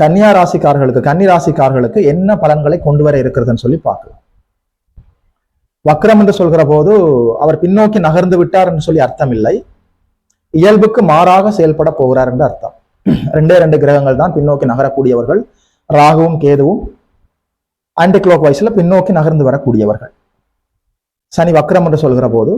கன்னியா ராசிக்காரர்களுக்கு கன்னி ராசிக்காரர்களுக்கு என்ன பலன்களை கொண்டு வர இருக்கிறதுன்னு சொல்லி பார்க்கலாம். வக்ரம் என்று சொல்கிற போது அவர் பின்னோக்கி நகர்ந்து விட்டார் என்று சொல்லி அர்த்தம் இல்லை இயல்புக்கு மாறாக செயல்பட போகிறார் என்று அர்த்தம். ரெண்டே ரெண்டு கிரகங்கள் தான் பின்னோக்கி நகரக்கூடியவர்கள். ராகுவும் கேதுவும் ஆன்டி கிளாக் வைஸ்ல பின்னோக்கி நகர்ந்து வரக்கூடியவர்கள். சனி வக்ரம் என்று சொல்கிற போது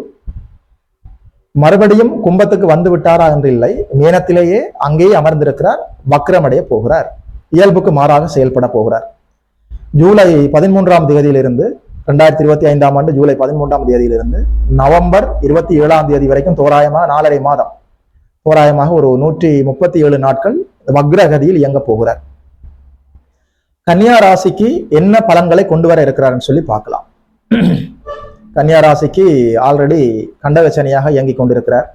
மறுபடியும் கும்பத்துக்கு வந்து விட்டாரா என்று இல்லை. மீனத்திலேயே அங்கேயே அமர்ந்திருக்கிறார். வக்ரமடைய போகிறார். இயல்புக்கு மாறாக செயல்பட போகிறார். ஜூலை பதிமூன்றாம் தேதியிலிருந்து ரெண்டாயிரத்தி இருபத்தி ஐந்தாம் ஆண்டு ஜூலை பதிமூன்றாம் தேதியிலிருந்து நவம்பர் இருபத்தி ஏழாம் தேதி வரைக்கும் தோராயமாக நாலரை மாதம் தோராயமாக ஒரு நூற்றி முப்பத்தி ஏழு நாட்கள் வக்ரகதியில் இயங்க போகிறார். கன்னியா ராசிக்கு என்ன பலன்களை கொண்டு வர இருக்கிறாருன்னு சொல்லி பார்க்கலாம். கன்னியா ராசிக்கு ஆல்ரெடி கண்டகச்சனியாக இயங்கிக் கொண்டிருக்கிறார்.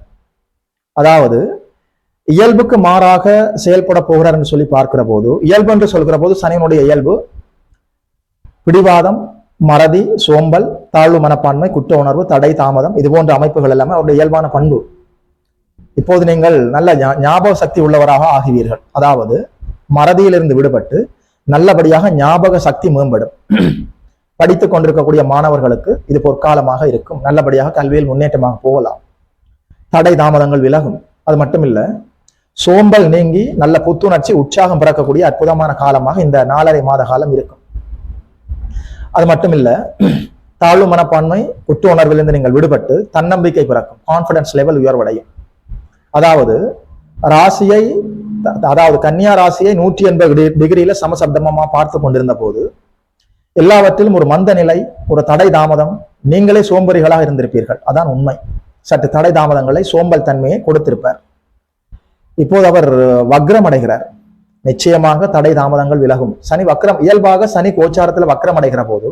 அதாவது இயல்புக்கு மாறாக செயல்பட போகிறார் என்று சொல்லி பார்க்கிற போது இயல்பு என்று சொல்கிற போது சனியினுடைய இயல்பு பிடிவாதம் மறதி சோம்பல் தாழ்வு மனப்பான்மை குற்ற உணர்வு தடை தாமதம் இது போன்ற அமைப்புகள் எல்லாமே அவருடைய இயல்பான பண்பு. இப்போது நீங்கள் நல்ல ஞாபக சக்தி உள்ளவராக ஆகுவீர்கள். அதாவது மறதியிலிருந்து விடுபட்டு நல்லபடியாக ஞாபக சக்தி மேம்படும். படித்துக் கொண்டிருக்கக்கூடிய மாணவர்களுக்கு இது பொற்காலமாக இருக்கும். நல்லபடியாக கல்வியில் முன்னேற்றமாக போகலாம். தடை தாமதங்கள் விலகும். அது மட்டும் சோம்பல் நீங்கி நல்ல புத்துணர்ச்சி உற்சாகம் பிறக்கக்கூடிய அற்புதமான காலமாக இந்த நாலரை மாத காலம் இருக்கும். அது மட்டும் இல்ல தாழ்வு மனப்பான்மை புத்து உணர்விலிருந்து நீங்கள் விடுபட்டு தன்னம்பிக்கை பிறக்கும் கான்பிடன்ஸ் லெவல் உயர்வடையும். அதாவது ராசியை அதாவது கன்னியா ராசியை நூற்றி எண்பது டிகிரியில சமசப்தமமா பார்த்து கொண்டிருந்த போது எல்லாவற்றிலும் ஒரு மந்த நிலை ஒரு தடை தாமதம் நீங்களே சோம்பேறிகளாக இருந்திருப்பீர்கள். அதான் உண்மை. சற்று தடை தாமதங்களை சோம்பல் தன்மையை கொடுத்திருப்பார். இப்போது அவர் வக்ரம் அடைகிறார் நிச்சயமாக தடை தாமதங்கள் விலகும். சனி வக்ரம் இயல்பாக சனி கோச்சாரத்தில் வக்ரம் அடைகிற போது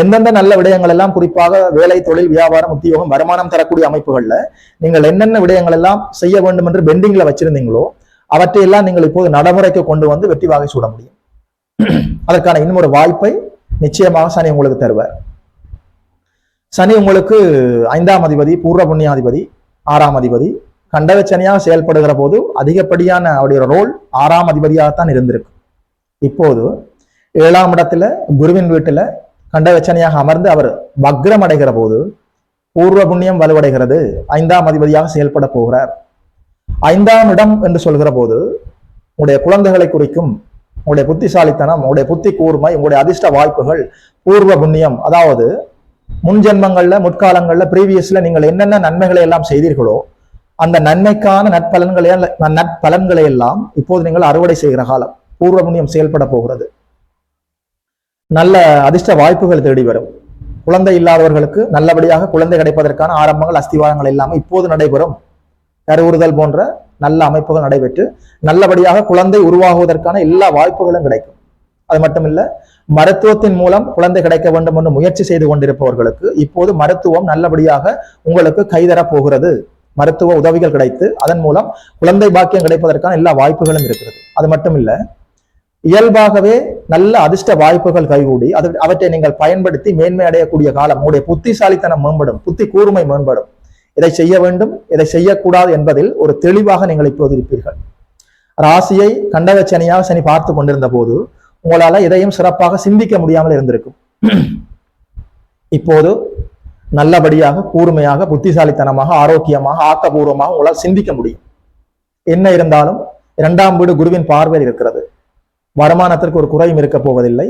எந்தெந்த நல்ல விடயங்கள் எல்லாம் குறிப்பாக வேலை தொழில் வியாபாரம் உத்தியோகம் வருமானம் தரக்கூடிய அமைப்புகள்ல நீங்கள் என்னென்ன விடயங்கள் எல்லாம் செய்ய வேண்டும் என்று பெண்டிங்ல வச்சிருந்தீங்களோ அவற்றையெல்லாம் நீங்கள் இப்போது நடைமுறைக்கு கொண்டு வந்து வெற்றி வாகை சூட முடியும். அதற்கான இன்னும் ஒரு வாய்ப்பை நிச்சயமாக சனி உங்களுக்கு தருவார். சனி உங்களுக்கு ஐந்தாம் அதிபதி பூர்வ புண்ணியாதிபதி ஆறாம் அதிபதி கண்டவச்சனையாக செயல்படுகிற போது அதிகப்படியான அவருடைய ரோல் ஆறாம் அதிபதியாகத்தான் இருந்திருக்கு. இப்போது ஏழாம் இடத்துல குருவின் வீட்டில் கண்டவச்சனையாக அமர்ந்து அவர் வக்ரம் அடைகிற போது பூர்வ புண்ணியம் வலுவடைகிறது. ஐந்தாம் அதிபதியாக செயல்பட போகிறார். ஐந்தாம் இடம் என்று சொல்கிற போது உங்களுடைய குழந்தைகளை குறிக்கும் உங்களுடைய புத்திசாலித்தனம் உங்களுடைய புத்தி கூர்மை உங்களுடைய அதிர்ஷ்ட வாய்ப்புகள் பூர்வ புண்ணியம். அதாவது முன் முற்காலங்களில் ப்ரீவியஸில் நீங்கள் என்னென்ன நன்மைகளை எல்லாம் செய்தீர்களோ அந்த நன்மைக்கான நற்பலன்களை நற்பலன்களை எல்லாம் இப்போது நீங்கள் அறுவடை செய்கிற காலம் பூர்வ புண்ணியம் செயல்பட போகிறது. நல்ல அதிர்ஷ்ட வாய்ப்புகள் தேடி வரும். குழந்தை இல்லாதவர்களுக்கு நல்லபடியாக குழந்தை கிடைப்பதற்கான ஆரம்பங்கள் அஸ்திவாரங்கள் எல்லாமே இப்போது நடைபெறும். கருவுறுதல் போன்ற நல்ல அமைப்புகள் நடைபெற்று நல்லபடியாக குழந்தை உருவாகுவதற்கான எல்லா வாய்ப்புகளும் கிடைக்கும். அது மட்டுமில்ல மருத்துவத்தின் மூலம் குழந்தை கிடைக்க வேண்டும் என்று முயற்சி செய்து கொண்டிருப்பவர்களுக்கு இப்போது மருத்துவம் நல்லபடியாக உங்களுக்கு கைதரப் போகிறது. மருத்துவ உதவிகள் கிடைத்து அதன் மூலம் குழந்தை பாக்கியம் கிடைப்பதற்கான எல்லா வாய்ப்புகளும் இருக்கிறது. அது மட்டும் இல்ல இயல்பாகவே நல்ல அதிர்ஷ்ட வாய்ப்புகள் கைகூடி அது அவற்றை நீங்கள் பயன்படுத்தி மேன்மை அடையக்கூடிய காலம் உங்களுடைய புத்திசாலித்தனம் மேம்படும் புத்தி கூர்மை மேம்படும். இதை செய்ய வேண்டும் இதை செய்யக்கூடாது என்பதில் ஒரு தெளிவாக நீங்கள் இப்போது இருப்பீர்கள். ராசியை கண்டக சனியாக சனி பார்த்து கொண்டிருந்த போது உங்களால இதையும் சிறப்பாக சிந்திக்க முடியாமல் இருந்திருக்கும். இப்போது நல்லபடியாக கூர்மையாக புத்திசாலித்தனமாக ஆரோக்கியமாக ஆக்கபூர்வமாக உங்களால் சிந்திக்க முடியும். என்ன இருந்தாலும் இரண்டாம் வீடு குருவின் பார்வையில் இருக்கிறது. வருமானத்திற்கு ஒரு குறையும் இருக்க போவதில்லை.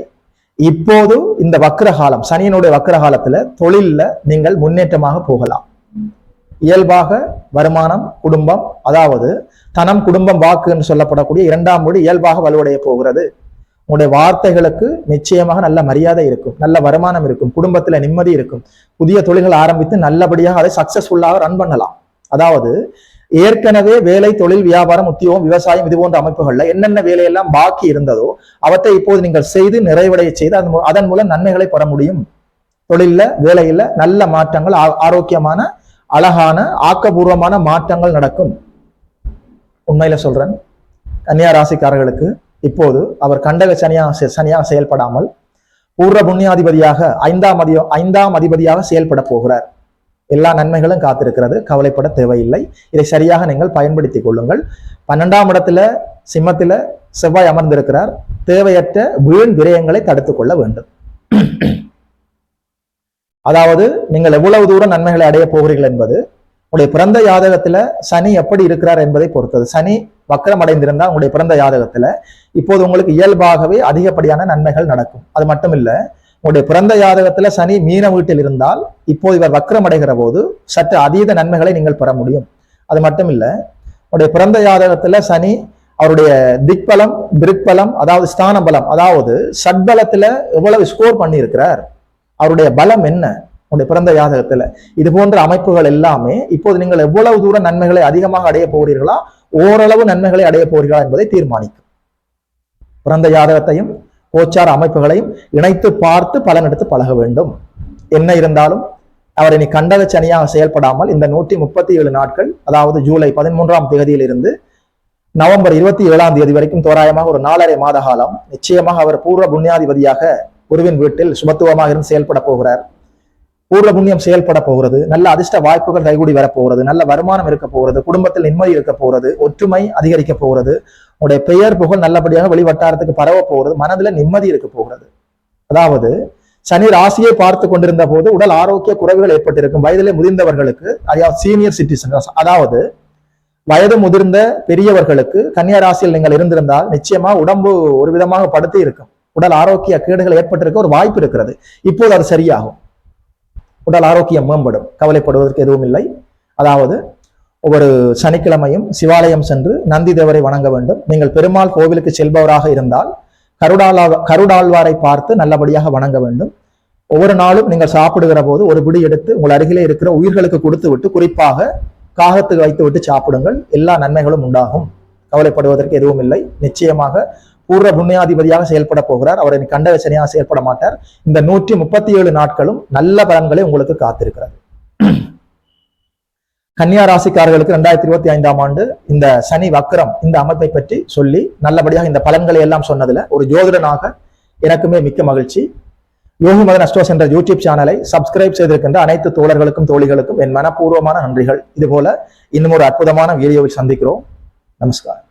இப்போது இந்த வக்ரகாலம் சனியனுடைய சனியினுடைய வக்ர தொழில்ல நீங்கள் முன்னேற்றமாக போகலாம். இயல்பாக வருமானம் குடும்பம் அதாவது தனம் குடும்பம் வாக்கு என்று சொல்லப்படக்கூடிய இரண்டாம் வீடு இயல்பாக வலுவடைய போகிறது. உங்களுடைய வார்த்தைகளுக்கு நிச்சயமாக நல்ல மரியாதை இருக்கும் நல்ல வருமானம் இருக்கும் குடும்பத்துல நிம்மதி இருக்கும். புதிய தொழில்கள் ஆரம்பித்து நல்லபடியாக அதை சக்சஸ்ஃபுல்லாக ரன் பண்ணலாம். அதாவது ஏற்கனவே வேலை தொழில் வியாபாரம் உத்தியோகம் விவசாயம் இது போன்ற அமைப்புகள்ல என்னென்ன வேலையெல்லாம் பாக்கி இருந்ததோ அவற்றை இப்போது நீங்கள் செய்து நிறைவடைய செய்து அதன் அதன் மூலம் நன்மைகளை பெற முடியும். தொழில்ல வேலையில நல்ல மாற்றங்கள் ஆ- ஆரோக்கியமான அழகான ஆக்கபூர்வமான மாற்றங்கள் நடக்கும். உண்மையில சொல்றேன். கன்னியா ராசிக்காரர்களுக்கு இப்போது அவர் கண்டக சனியாக சனியாக செயல்படாமல் பூர்வ புண்ணியாதிபதியாக ஐந்தாம் அதி ஐந்தாம் அதிபதியாக செயல்பட போகிறார். எல்லா நன்மைகளும் காத்திருக்கிறது. கவலைப்பட தேவையில்லை. இதை சரியாக நீங்கள் பயன்படுத்திக் கொள்ளுங்கள். பன்னெண்டாம் இடத்துல சிம்மத்தில செவ்வாய் அமர்ந்திருக்கிறார். தேவையற்ற வீண் விரயங்களை தடுத்துக் கொள்ள வேண்டும். அதாவது நீங்கள் எவ்வளவு தூரம் நன்மைகளை அடைய போகிறீர்கள் என்பது உங்களுடைய பிறந்த ஜாதகத்துல சனி எப்படி இருக்கிறார் என்பதை பொறுத்தது. சனி வக்கரம் அடைந்திருந்தால் உங்களுடைய பிறந்த ஜாதகத்துல இப்போது உங்களுக்கு இயல்பாகவே அதிகப்படியான நன்மைகள் நடக்கும். அது மட்டும் இல்ல உங்களுடைய பிறந்த ஜாதகத்துல சனி மீன வீட்டில் இருந்தால் இப்போது இவர் வக்கரம் அடைகிற போது சற்று அதீத நன்மைகளை நீங்கள் பெற முடியும். அது மட்டும் இல்ல உங்களுடைய பிறந்த ஜாதகத்துல சனி அவருடைய திக்பலம் திருக்பலம் அதாவது ஸ்தான பலம் அதாவது சட்பலத்துல எவ்வளவு ஸ்கோர் பண்ணி இருக்கிறார் அவருடைய பலம் என்ன? உங்களுடைய பிறந்த ஜாதகத்துல இது போன்ற அமைப்புகள் எல்லாமே இப்போது நீங்கள் எவ்வளவு தூரம் நன்மைகளை அதிகமாக அடைய போகிறீர்களா? ஓரளவு நன்மைகளை அடைய போகிறீர்களா என்பதை தீர்மானிக்கும். பிறந்த ஜாதகத்தையும் கோச்சார அமைப்புகளையும் இணைத்து பார்த்து பலன் எடுத்து பழக வேண்டும். என்ன இருந்தாலும் அவர் இனி கண்டக சனியாக செயல்படாமல் இந்த நூற்றி முப்பத்தி ஏழு நாட்கள் அதாவது ஜூலை பதிமூன்றாம் தேதியில் இருந்து நவம்பர் இருபத்தி ஏழாம் தேதி வரைக்கும் தோராயமாக ஒரு நாலரை மாத காலம் நிச்சயமாக அவர் பூர்வ புண்ணியாதிபதியாக குருவின் வீட்டில் சுபத்துவமாக இருந்து செயல்பட போகிறார். பூர்வ புண்ணியம் செயல்பட போகிறது நல்ல அதிர்ஷ்ட வாய்ப்புகள் கைகூடி வரப்போகிறது நல்ல வருமானம் இருக்க போகிறது குடும்பத்தில் நிம்மதி இருக்க போகிறது ஒற்றுமை அதிகரிக்க போகிறது உங்களுடைய பெயர் புகழ் நல்லபடியாக வெளிவட்டாரத்துக்கு பரவ போகிறது மனதில் நிம்மதி இருக்க போகிறது. அதாவது சனி ராசியை பார்த்து கொண்டிருந்த போது உடல் ஆரோக்கிய குறைவுகள் ஏற்பட்டிருக்கும். வயதிலே முதிர்ந்தவர்களுக்கு அதாவது சீனியர் சிட்டிசன் அதாவது வயது முதிர்ந்த பெரியவர்களுக்கு கன்னியா ராசியில் நீங்கள் இருந்திருந்தால் நிச்சயமா உடம்பு ஒரு விதமாக படுத்தி இருக்கும். உடல் ஆரோக்கிய கேடுகள் ஏற்பட்டிருக்க ஒரு வாய்ப்பு இருக்கிறது. இப்போது அது சரியாகும். உடல் ஆரோக்கியம் மேம்படும். கவலைப்படுவதற்கு எதுவும் இல்லை. அதாவது ஒவ்வொரு சனிக்கிழமையும் சிவாலயம் சென்று நந்தி தேவரை வணங்க வேண்டும். நீங்கள் பெருமாள் கோவிலுக்கு செல்பவராக இருந்தால் கருடாளா கருடாழ்வாரை பார்த்து நல்லபடியாக வணங்க வேண்டும். ஒவ்வொரு நாளும் நீங்கள் சாப்பிடுகிற போது ஒரு பிடி எடுத்து உங்கள் அருகிலே இருக்கிற உயிர்களுக்கு கொடுத்து விட்டு குறிப்பாக காகத்துக்கு வைத்து விட்டு சாப்பிடுங்கள். எல்லா நன்மைகளும் உண்டாகும். கவலைப்படுவதற்கு எதுவும் இல்லை. நிச்சயமாக பூர்வ புண்ணியாதிபதியாக செயல்பட போகிறார். அவர் கண்ட செயல்பட மாட்டார். இந்த நூற்றி முப்பத்தி ஏழு நாட்களும் நல்ல பலன்களை உங்களுக்கு காத்திருக்கிறார் கன்னியா ராசிக்காரர்களுக்கு ரெண்டாயிரத்தி இருபத்தி ஐந்தாம் ஆண்டு இந்த சனி வக்ரம் இந்த அமைப்பை பற்றி சொல்லி நல்லபடியாக இந்த பலன்களை எல்லாம் சொன்னதுல ஒரு ஜோதிடனாக எனக்குமே மிக்க மகிழ்ச்சி. யோகி மதன் அஸ்டோஸ் என்ற யூடியூப் சேனலை சப்ஸ்கிரைப் செய்திருக்கின்ற அனைத்து தோழர்களுக்கும் தோழிகளுக்கும் என் மனப்பூர்வமான நன்றிகள். இதுபோல இன்னும் ஒரு அற்புதமான வீடியோவில் சந்திக்கிறோம். நமஸ்காரம்.